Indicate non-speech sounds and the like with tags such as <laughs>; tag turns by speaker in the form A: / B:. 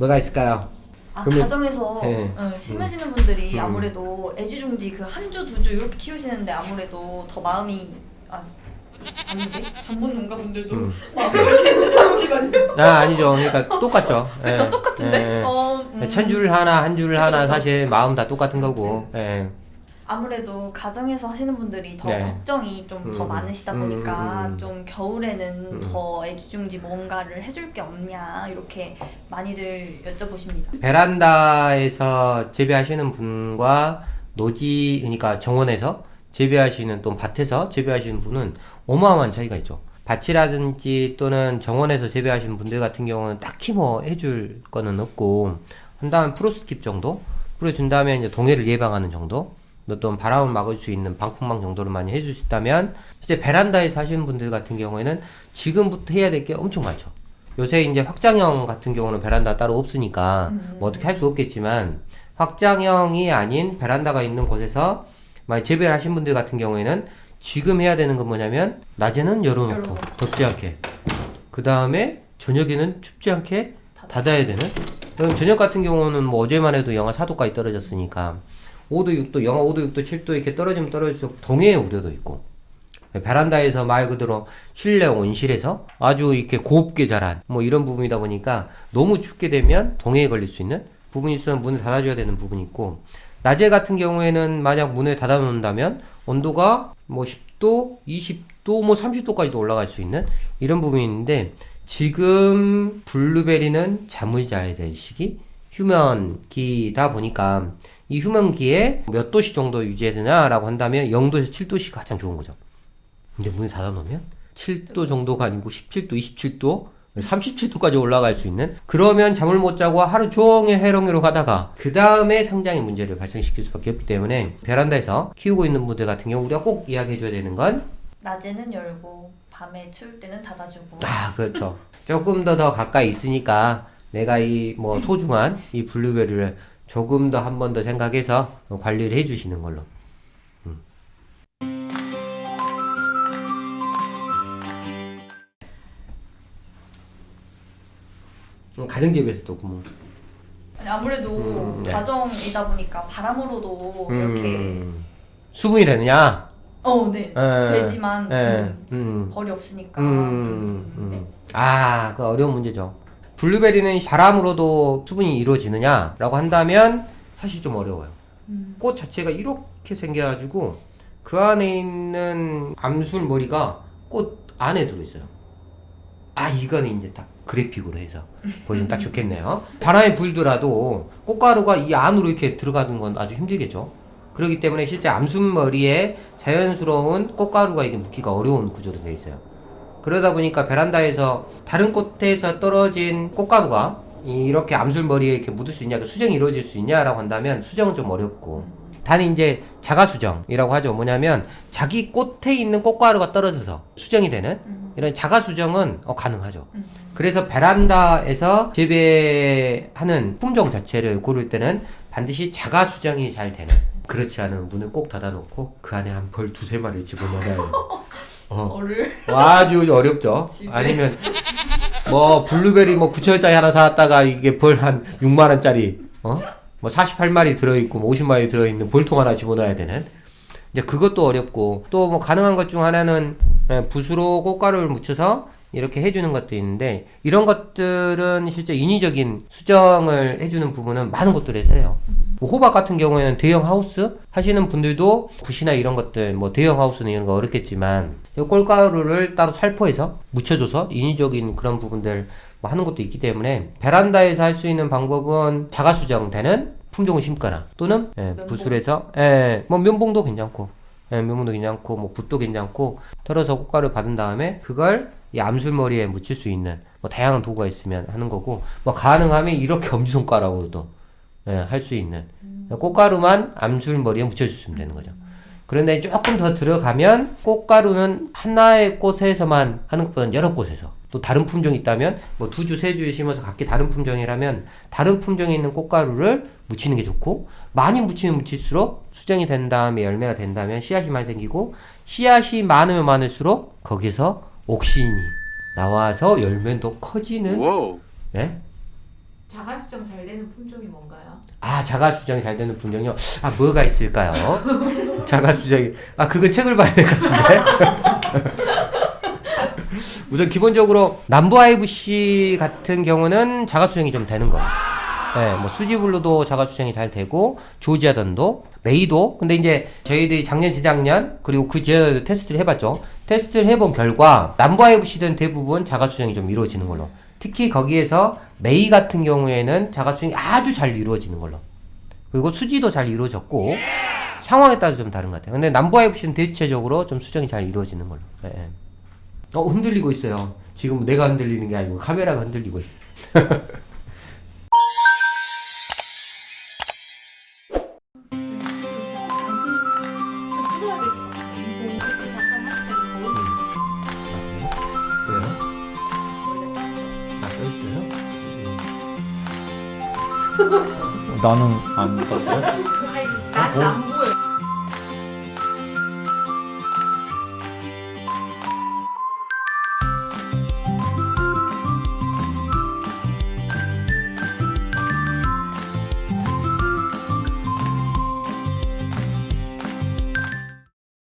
A: 뭐가 있을까요?
B: 아
A: 그러면-
B: 가정에서
A: 네.
B: 어, 심으시는 분들이
A: 음.
B: 아무래도 애지중지 그 한 주 두 주 이렇게 키우시는데 아무래도 더 마음이 아 아닌데 전문 농가분들도
A: 음.
B: 마음이 헐티는데 <laughs> 잠시만요.
A: 아 아니죠. 그러니까 똑같죠. <laughs>
B: 그쵸
A: 예.
B: 똑같은데.
A: 예.
B: 어, 음.
A: 천 줄 하나 한 줄 하나
B: 그쵸.
A: 사실 마음 다 똑같은 거고. 예.
B: 아무래도 가정에서 하시는 분들이 더
A: 네.
B: 걱정이 좀 더
A: 음.
B: 많으시다
A: 음,
B: 보니까
A: 음, 음.
B: 좀 겨울에는
A: 음.
B: 더 애지중지 뭔가를 해줄 게 없냐 이렇게 많이들 여쭤보십니다.
A: 베란다에서 재배하시는 분과 노지 그러니까 정원에서 재배하시는 또 밭에서 재배하시는 분은 어마어마한 차이가 있죠. 밭이라든지 또는 정원에서 재배하시는 분들 같은 경우는 딱히 뭐 해줄 거는 없고 한 다음에 프로스킵 정도 뿌려준 다음에 이제 동해를 예방하는 정도 또는 바람을 막을 수 있는 방풍망 정도를 많이 있다면 이제 베란다에서 하시는 분들 같은 경우에는 지금부터 해야 될 게 엄청 많죠. 요새 이제 확장형 같은 경우는 베란다 따로 없으니까
B: 음.
A: 뭐 어떻게 할 수 없겠지만 확장형이 아닌 베란다가 있는 곳에서 만약 재배를 하신 분들 같은 경우에는 지금 해야 되는 건 뭐냐면 낮에는 열어놓고. 덥지 않게 그 다음에 저녁에는 춥지 않게
B: 닫아.
A: 닫아야 되는 그럼 저녁 같은 경우는 뭐 어제만 해도 영하 4도까지 떨어졌으니까 5도 6도 영하 5도 6도 7도 이렇게 떨어지면 떨어질수록 동해의 우려도 있고 베란다에서 말 그대로 실내 온실에서 아주 이렇게 곱게 자란 뭐 이런 부분이다 보니까 너무 춥게 되면 동해에 걸릴 수 있는 부분이 있으면 문을 닫아줘야 되는 부분이 있고 낮에 같은 경우에는 만약 문을 닫아 놓는다면 온도가 뭐 10도, 20도, 뭐 30도까지도 올라갈 수 있는 이런 부분이 있는데 지금 블루베리는 잠을 자야 될 시기 휴면기다 보니까 이 휴면기에 몇 도씨 정도 유지해야 되냐라고 한다면 0도에서 7도씨 가장 좋은 거죠. 근데 문을 닫아놓으면 7도 정도가 아니고 17도, 27도, 37도까지 올라갈 수 있는 그러면 잠을 못 자고 하루 종일 해롱이로 가다가 그 다음에 성장의 문제를 발생시킬 수밖에 없기 때문에 베란다에서 키우고 있는 분들 같은 경우 우리가 꼭 이야기해줘야 되는 건
B: 낮에는 열고 밤에 추울 때는 닫아주고.
A: 아, 그렇죠. 조금 더 더 가까이 있으니까 내가 이 뭐 소중한 이 블루베리를 조금 더 한 번 더 생각해서 관리를 해주시는 걸로. 음. 음, 가정집에서 또 구멍.
B: 아니, 아무래도
A: 음, 네.
B: 가정이다 보니까 바람으로도 이렇게
A: 음, 수분이 되느냐?
B: 어, 네.
A: 에,
B: 되지만
A: 에,
B: 음,
A: 음.
B: 벌이 없으니까.
A: 음, 음. 아, 그 어려운 문제죠. 블루베리는 바람으로도 수분이 이루어지느냐라고 한다면 사실 좀 어려워요.
B: 음.
A: 꽃 자체가 이렇게 생겨가지고 그 안에 있는 암술 머리가 꽃 안에 들어있어요. 아, 이거는 이제 딱 그래픽으로 해서 보시면 딱 좋겠네요. <laughs> 바람이 불더라도 꽃가루가 이 안으로 이렇게 들어가는 건 아주 힘들겠죠. 그렇기 때문에 실제 암순머리에 자연스러운 꽃가루가 이게 묻기가 어려운 구조로 되어 있어요. 그러다 보니까 베란다에서 다른 꽃에서 떨어진 꽃가루가 이렇게 암술머리에 이렇게 묻을 수 있냐, 그 수정이 이루어질 수 있냐라고 한다면 수정은 좀 어렵고 단 이제 자가수정이라고 하죠. 뭐냐면 자기 꽃에 있는 꽃가루가 떨어져서 수정이 되는
B: 음.
A: 이런 자가수정은 어, 가능하죠.
B: 음.
A: 그래서 베란다에서 재배하는 품종 자체를 고를 때는 반드시 자가 수정이 잘 되는 그렇지 않으면 문을 꼭 닫아놓고 그 안에 한 벌 두세 마리 집어넣어야 해요. <laughs> 어,
B: 벌을
A: 아주 어렵죠.
B: 집에.
A: 아니면 뭐 블루베리 뭐 9천원짜리 하나 사왔다가 이게 벌 한 6만 원짜리 어? 뭐 48마리 들어있고 뭐 50마리 들어있는 볼통 하나 집어넣어야 되는 이제 그것도 어렵고 또 뭐 가능한 것 중 하나는 예, 붓으로 꽃가루를 묻혀서 이렇게 해주는 것도 있는데 이런 것들은 실제 인위적인 수정을 해주는 부분은 많은 곳들에서 해요. 뭐 호박 같은 경우에는 대형 하우스 하시는 분들도 붓이나 이런 것들 뭐 대형 하우스는 이런 거 어렵겠지만 이 꼴가루를 따로 살포해서 묻혀줘서 인위적인 그런 부분들 뭐 하는 것도 있기 때문에 베란다에서 할 수 있는 방법은 자가 수정되는 품종을 심거나 또는 예. 부술해서 예, 뭐 면봉도 괜찮고 예, 면봉도 괜찮고 뭐 붓도 괜찮고 털어서 꽃가루 받은 다음에 그걸 이 암술머리에 묻힐 수 있는 뭐 다양한 도구가 있으면 하는 거고 뭐 가능하면 이렇게 <laughs> 엄지손가락으로도 예, 할 수 있는 꽃가루만 암술머리에 묻혀주시면 되는 거죠. 그런데 조금 더 들어가면 꽃가루는 하나의 꽃에서만 하는 것보다는 여러 곳에서 또 다른 품종이 있다면 뭐 두 주, 세주 심어서 각기 다른 품종이라면 다른 품종에 있는 꽃가루를 묻히는 게 좋고 많이 묻히면 묻힐수록 수정이 된 다음에 열매가 된다면 씨앗이 많이 생기고 씨앗이 많으면 많을수록 거기서 옥신이 나와서 열매도 커지는. 예?
C: 자가 수정 잘 되는 품종이 뭔가요?
A: 아 자가 수정이 잘 되는 분명요. 아 뭐가 있을까요? <laughs> 자가 수정이 아 그거 책을 봐야 될 것 같은데. <laughs> 우선 기본적으로 남부 IVC 같은 경우는 자가 수정이 좀 되는 거예요. 네, 뭐 수지블루도 자가 수정이 잘 되고 조지아던도 메이도 근데 이제 저희들이 작년 재작년 그리고 그 전에도 테스트를 해봤죠. 테스트를 해본 결과 남부 IVC는 대부분 자가 수정이 좀 이루어지는 걸로. 특히 거기에서 메이 같은 경우에는 자가 수정이 아주 잘 이루어지는 걸로. 그리고 수지도 잘 이루어졌고 상황에 따라서 좀 다른 것 같아요. 근데 남부 IVC는 대체적으로 좀 수정이 잘 이루어지는 걸로. 예, 예. 어 흔들리고 있어요. 지금 내가 흔들리는 게 아니고 카메라가 흔들리고 있어.
C: 찍 <laughs>
D: 나는
C: 안난
A: 어?